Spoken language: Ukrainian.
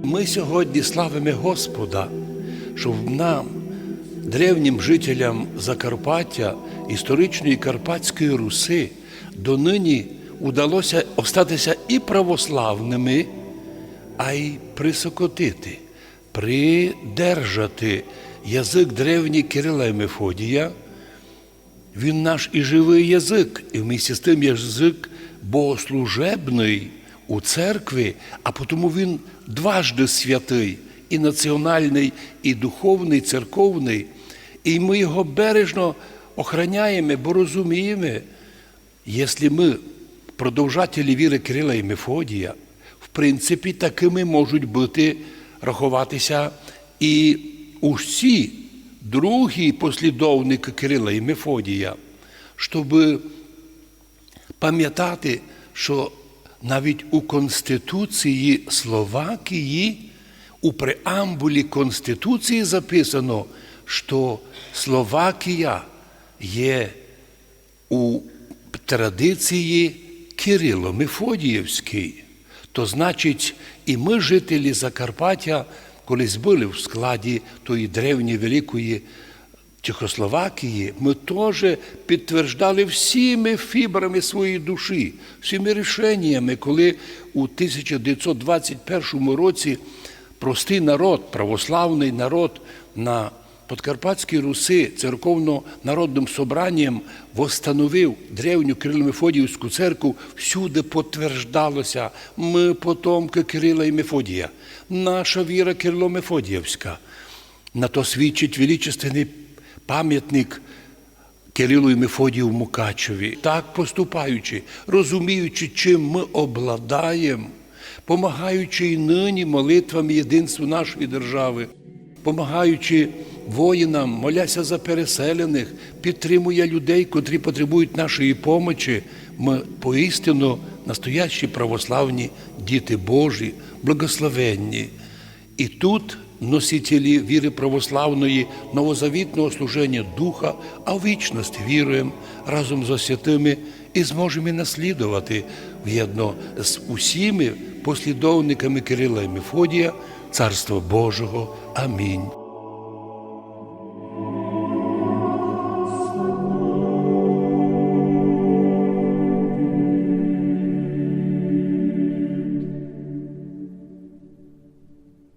Ми сьогодні славимо Господа, щоб нам, древнім жителям Закарпаття, історичної Карпатської Руси, донині удалося остатися і православними, а й присокотити, придержати язик древній Кирила Мефодія. Він наш і живий язик, і вмісті з тим язик богослужебний у церкві, а тому він дважди святий, і національний, і духовний, церковний. І ми його бережно охраняємо, бо розуміємо, якщо ми продовжателі віри Кирила і Мефодія, в принципі, такими можуть бути рахуватися і усі другі послідовники Кирила і Мефодія, щоб пам'ятати, що навіть у Конституції Словакії, у преамбулі Конституції записано, що Словакія є у традиції Кирило Мефодіївській. То значить, і ми, жителі Закарпаття, колись були в складі тої древньої великої Чехословакії, ми теж підтверджали всіми фібрами своєї душі, всіми рішеннями, коли у 1921 році простий народ, православний народ на Подкарпатській Руси церковно-народним собранням восстановив древню Кирило-Мефодіївську церкву, всюди потверждалося, ми потомки Кирила і Мефодія, наша віра Кирило-Мефодіївська. На то свідчить величественний пам'ятник Кирилу і Мефодію Мукачеві. Так поступаючи, розуміючи, чим ми обладаємо, помагаючи і нині молитвами єдинству нашої держави, помагаючи воїнам, моляся за переселених, підтримує людей, котрі потребують нашої помочі, ми поістину настоящі православні діти Божі, благословенні. І тут носителі віри православної, новозавітного служення Духа, а в вічність віруємо разом з освятими і зможемо і наслідувати в'єдно з усіми послідовниками Кирила і Мефодія Царства Божого. Амінь.